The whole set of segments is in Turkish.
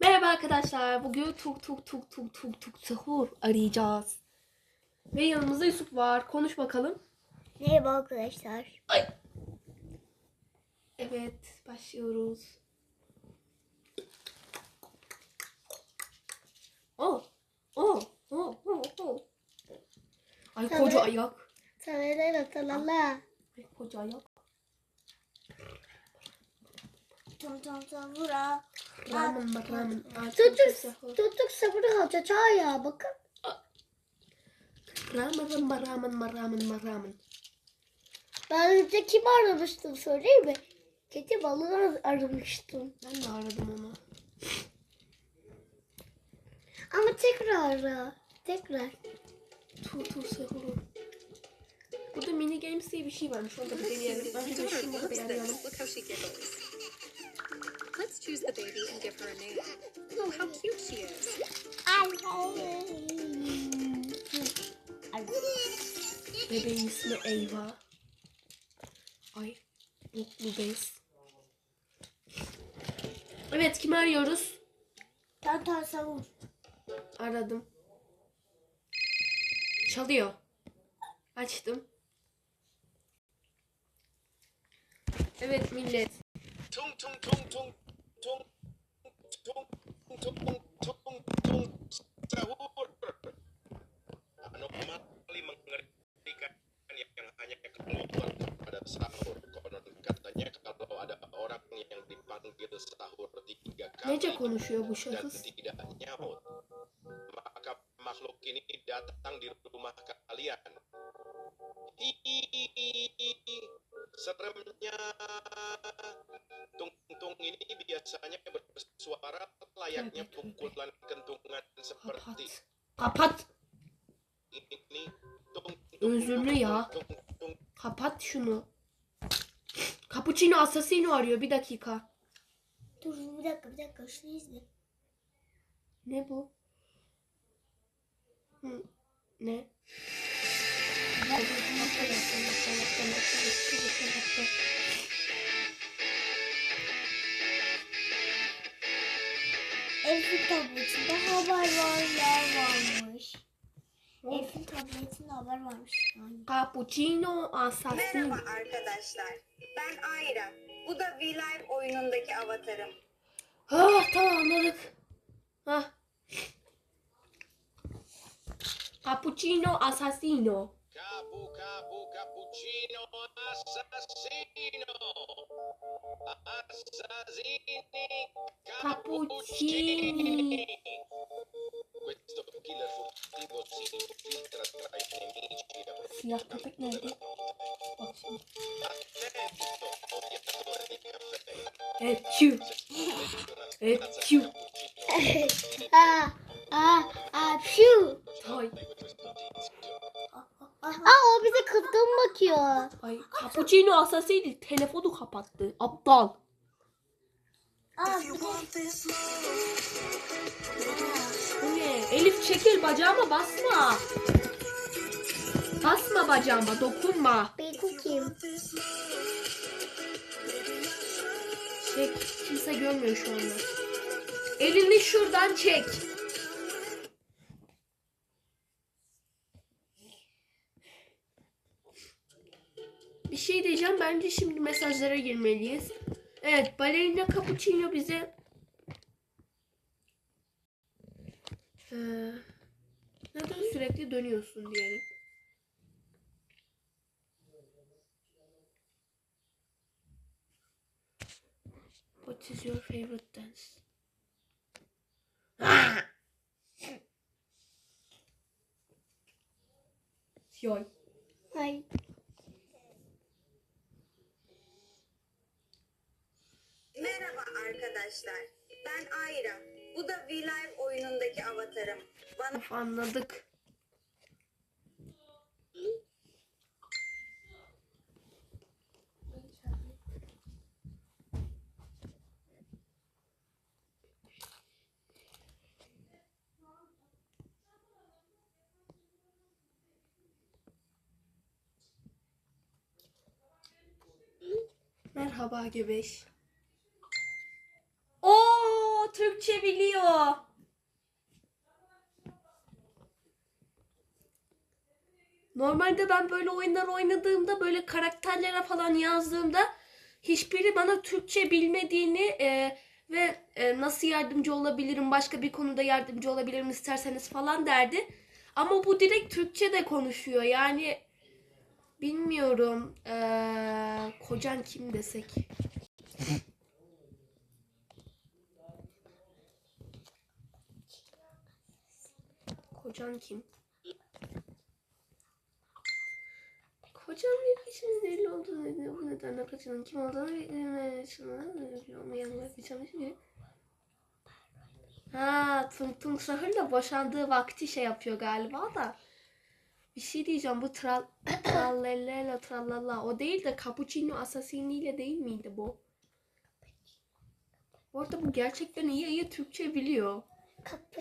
Merhaba arkadaşlar. Bugün tuk tuk tuk tuk tuk tuk sahur arayacağız. Ve yanımızda Yusuf var. Konuş bakalım. Merhaba arkadaşlar. Evet, başlıyoruz. Oh, oh, oh, oh, oh. Ay Tabii. koca ayak. Talala talala. Ay koca ayak. Tom tom tom vura. Ramen var ramen. Tutuk, sahur. tutuk sabır alacak ya bakın. Ramen ramen ramen ramen. Ben önce kim aramıştım söyleyeyim mi? Kedi balığı aramıştım. Ben de aradım onu. Ama tekrar ara. Tekrar. Tur tur sahuru. Burada mini games diye bir şey varmış. Onu da bir deneyelim. Ben de şunu da bir arayalım. Choose the baby and give her a name. Oh, how cute she is. Bebeğin ismi Eyva. Ay. Mutlu bez. Evet kimi arıyoruz? Tantan savur. Aradım. Çalıyor. Açtım. Evet millet. tung tung tung tung tung tung tung tung tung sahur anomali mengerikan yang hanya keluar pada sahur konon katanya kalau ada orang yang dipanggil sahur tiga Nece kali konuşuyor bu dan şahıs? tidak nyaut maka makhluk ini datang di rumah kalian. Hihihi, seremnya. Ini biasanya bersuara layaknya pukulan kentungan seperti Kapat. İni tung Özürlü ya. tung tung Kapat şunu. Cappuccino Assassino arıyor. Bir dakika. Dur bir dakika bir dakika şunu izle. Ne bu? Hı, ne? Elfin tabletinde haberler varmış. Elfin tabletinde haber varmış. Cappuccino Assassin. Merhaba arkadaşlar. Ben Ayra. Bu da V-Live oyunundaki avatarım. Ah tamam anladık. Hah. Cappuccino Assassino. Capu capu cappuccino assassino nemici Siyah köpek nerede? Bak şimdi. Etçü. Etçü. Aa, aa, aa, pşu. Ay. Aa o bize kızgın bakıyor. Ay. Cappuccino Assassini telefonu kapattı. Aptal. Aa, bir de- Bu ne? Elif çekil bacağıma basma. Basma bacağıma dokunma. Beyku kim? Çek. Kimse görmüyor şu anda. Elini şuradan çek. Bir şey diyeceğim. Bence şimdi mesajlara girmeliyiz. Evet. Balerina Cappuccino bize Ee, neden sürekli dönüyorsun diyelim. What is your favorite dance? Yoy. Ay. Merhaba arkadaşlar. Ben Ayra. Bu da V-Live oyunundaki avatarım. Bana anladık. Merhaba Gebeş. Türkçe biliyor. Normalde ben böyle oyunlar oynadığımda böyle karakterlere falan yazdığımda hiçbiri bana Türkçe bilmediğini e, ve e, nasıl yardımcı olabilirim, başka bir konuda yardımcı olabilirim isterseniz falan derdi. Ama bu direkt Türkçe de konuşuyor. Yani bilmiyorum. Eee kocan kim desek. Kocan kim? Kocam bir kişinin belli olduğunu dedi. Bu nedenle kocanın kim olduğunu bilmeye çalışıyorum. Yanına bir çalışıyor. Ha, Tung Tung Sahur'la boşandığı vakti şey yapıyor galiba da. Bir şey diyeceğim bu tral trallella trallalla o değil de Cappuccino Assassini ile değil miydi bu? Bu arada bu gerçekten iyi iyi Türkçe biliyor.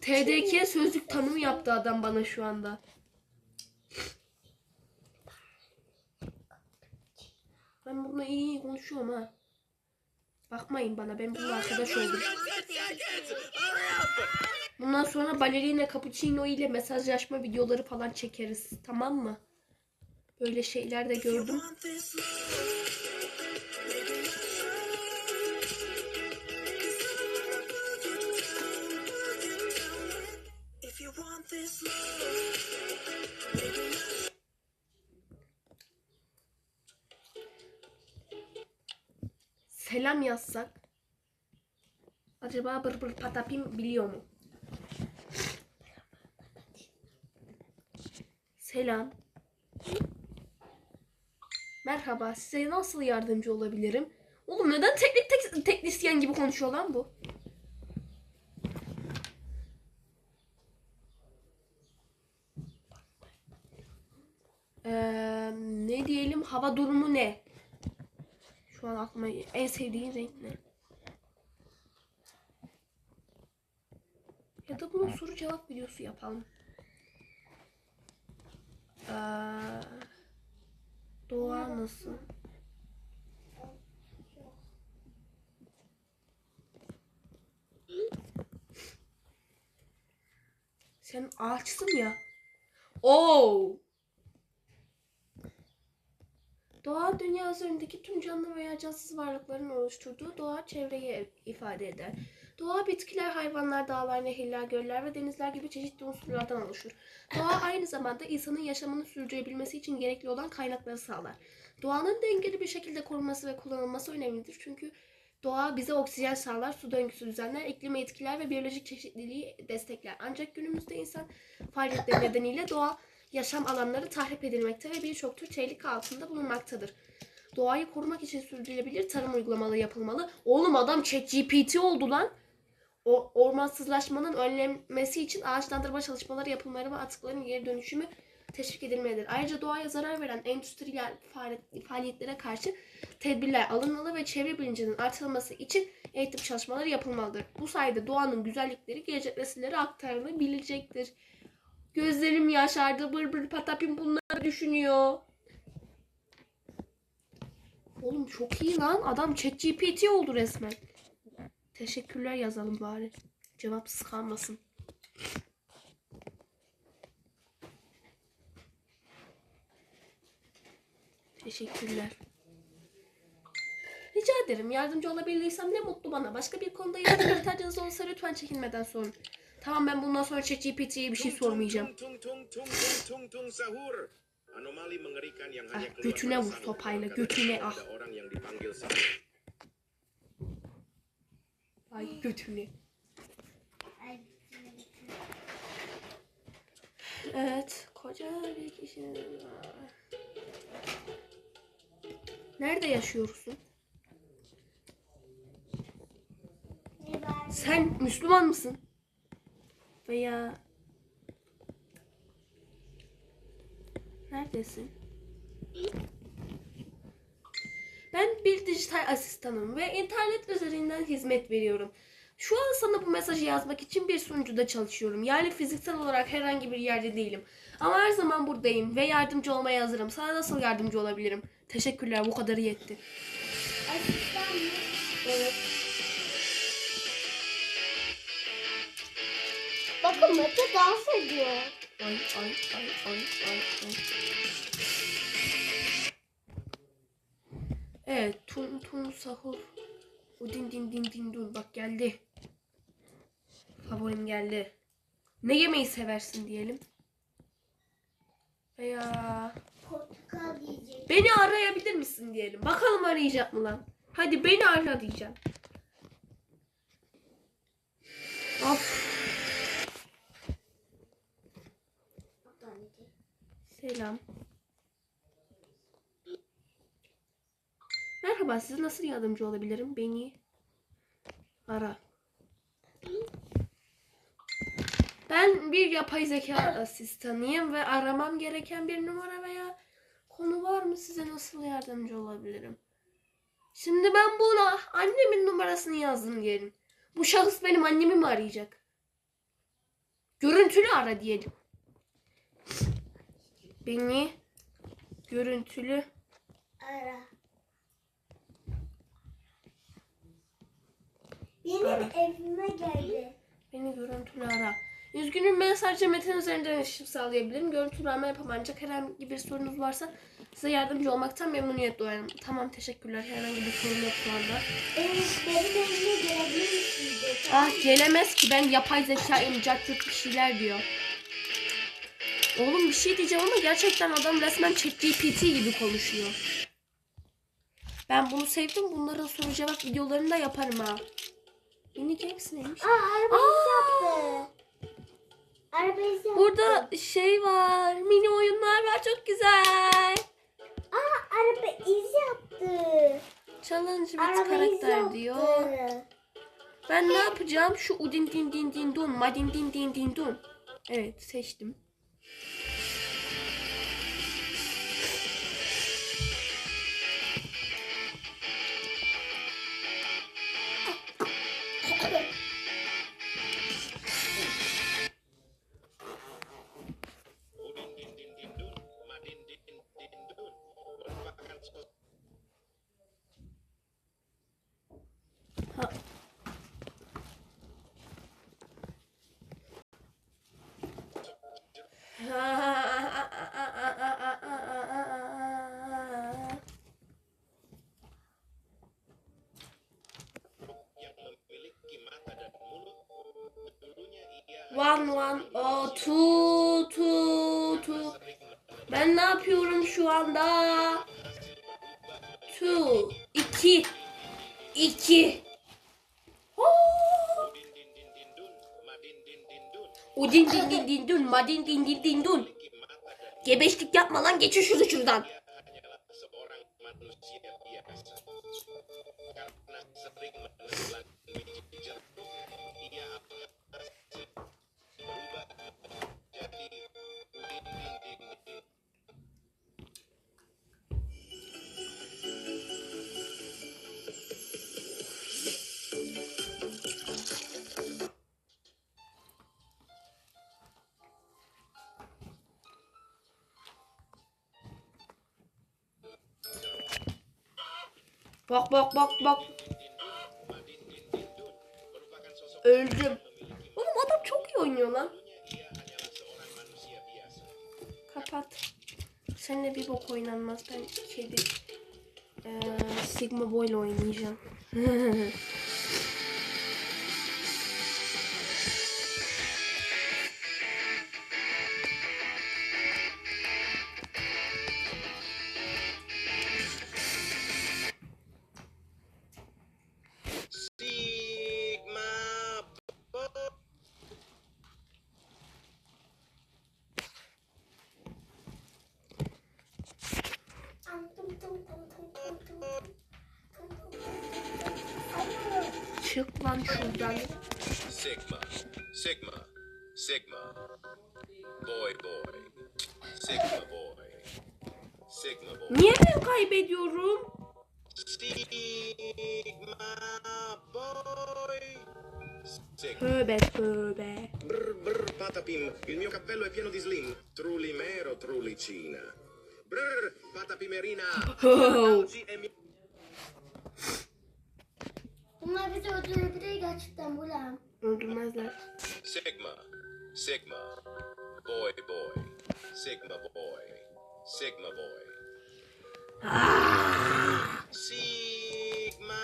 TDK sözlük tanımı yaptı adam bana şu anda. Ben bununla iyi iyi konuşuyorum ha. Bakmayın bana ben bununla arkadaş oldum. Bundan sonra balerina cappuccino ile mesajlaşma videoları falan çekeriz. Tamam mı? Böyle şeyler de gördüm. Selam yazsak. Acaba bır bır patapim biliyor mu? Selam. Merhaba, size nasıl yardımcı olabilirim? Oğlum neden teknik tek, teknisyen gibi konuşuyor lan bu? Ee, ne diyelim hava durumu ne? Şu an aklıma en sevdiğin renk ne? Ya da bunu soru cevap videosu yapalım. Ee, doğa nasıl? Sen ağaçsın ya. Oo. Doğa dünya üzerindeki tüm canlı veya cansız varlıkların oluşturduğu doğa çevreyi ifade eder. Doğa bitkiler, hayvanlar, dağlar, nehirler, göller ve denizler gibi çeşitli unsurlardan oluşur. Doğa aynı zamanda insanın yaşamını sürdürebilmesi için gerekli olan kaynakları sağlar. Doğanın dengeli bir şekilde korunması ve kullanılması önemlidir. Çünkü doğa bize oksijen sağlar, su döngüsü düzenler, iklimi etkiler ve biyolojik çeşitliliği destekler. Ancak günümüzde insan faaliyetleri nedeniyle doğa yaşam alanları tahrip edilmekte ve birçok tür tehlike altında bulunmaktadır. Doğayı korumak için sürdürülebilir tarım uygulamaları yapılmalı. Oğlum adam ChatGPT oldu lan. O, ormansızlaşmanın önlenmesi için ağaçlandırma çalışmaları yapılmalı ve atıkların geri dönüşümü teşvik edilmelidir. Ayrıca doğaya zarar veren endüstriyel faaliyet- faaliyetlere karşı tedbirler alınmalı ve çevre bilincinin artırılması için eğitim çalışmaları yapılmalıdır. Bu sayede doğanın güzellikleri gelecek nesillere aktarılabilecektir. Gözlerim yaşardı. Bır bır patapim bunları düşünüyor. Oğlum çok iyi lan. Adam ChatGPT oldu resmen. Teşekkürler yazalım bari. Cevapsız kalmasın. Teşekkürler. Rica ederim. Yardımcı olabildiysem ne mutlu bana. Başka bir konuda yardım ihtiyacınız olursa lütfen çekinmeden sorun. Tamam ben bundan sonra ChatGPT'ye bir şey sormayacağım. Ah, götüne vur sopayla, götüne, ah. Ay götünü. Evet, koca bir kişi. Nerede yaşıyorsun? Sen Müslüman mısın? Veya neredesin? Ben bir dijital asistanım ve internet üzerinden hizmet veriyorum. Şu an sana bu mesajı yazmak için bir sunucuda çalışıyorum. Yani fiziksel olarak herhangi bir yerde değilim. Ama her zaman buradayım ve yardımcı olmaya hazırım. Sana nasıl yardımcı olabilirim? Teşekkürler bu kadarı yetti. Asistan mı? Evet. Bakın Mete dans ediyor. Ay ay ay ay ay ay. Evet, tun tun sahur. O din din din din dun bak geldi. Favorim geldi. Ne yemeği seversin diyelim. Veya Portakal yiyecek. beni arayabilir misin diyelim. Bakalım arayacak mı lan? Hadi beni ara diyeceğim. Of. Selam. Merhaba, size nasıl yardımcı olabilirim? Beni ara. Ben bir yapay zeka asistanıyım ve aramam gereken bir numara veya konu var mı? Size nasıl yardımcı olabilirim? Şimdi ben buna annemin numarasını yazdım diyelim. Bu şahıs benim annemi mi arayacak? Görüntülü ara diyelim. Beni görüntülü Ara. Benim evime geldi. Beni görüntülü ara. Üzgünüm ben sadece metin üzerinden iletişim sağlayabilirim. Görüntülü arama yapamam. Ancak herhangi bir sorunuz varsa size yardımcı olmaktan memnuniyet duyarım. Tamam teşekkürler. Herhangi bir sorun yok şu anda. Benim, benim evime gelebilir misiniz? Ah gelemez ki ben yapay zeka emcat bir şeyler diyor. Oğlum bir şey diyeceğim ama gerçekten adam resmen ChatGPT gibi konuşuyor. Ben bunu sevdim. Bunların soru cevap videolarını da yaparım ha. Mini Games neymiş? Aa araba iz yaptı. Araba iz yaptı. Burada şey var. Mini oyunlar var. Çok güzel. Aa araba iz yaptı. Challenge with Araba karakter yaptı. diyor. Ben ne yapacağım? Şu udin din din din dun. Madin din din din dun. Evet seçtim. One one oh two two two. Ben ne yapıyorum şu anda? Two iki iki. Udin din din din madin din dun Udin din din din madin din dun. Gebeşlik yapma lan geçin şunu şuradan. Bak bak bak bak. Öldüm. Oğlum adam çok iyi oynuyor lan. Kapat. Seninle bir bok oynanmaz. Ben kedi eee, Sigma Boy ile oynayacağım. Çık lan şuradan. Sigma, Sigma, Sigma. Boy, boy. Sigma boy. Sigma boy. Niye ben kaybediyorum? Sigma boy. Sigma. Tövbe tövbe. Brr, brr, Patapim, il mio cappello è pieno di slim. Trulimero, trulicina. Brr, Patapimerina. Oh. Bunlar bizi öldürebilir gerçekten bu lan. Öldürmezler. Sigma, Sigma. Boy, boy. Sigma boy. Sigma boy. Sigma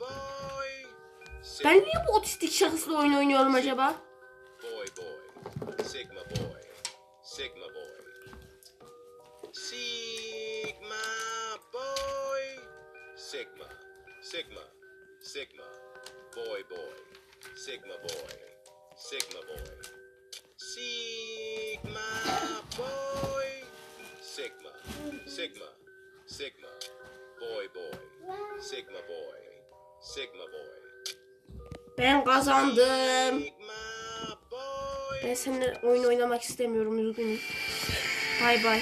boy. Sigma Ben niye bu otistik şahısla oyun oynuyorum acaba? Sigma. Sigma. Boy boy. Sigma boy. Sigma boy. Sigma boy. Sigma. Sigma. Sigma. Boy boy. Sigma boy. Sigma boy. Ben kazandım. Ben seninle oyun oynamak istemiyorum üzgünüm. Bay bay.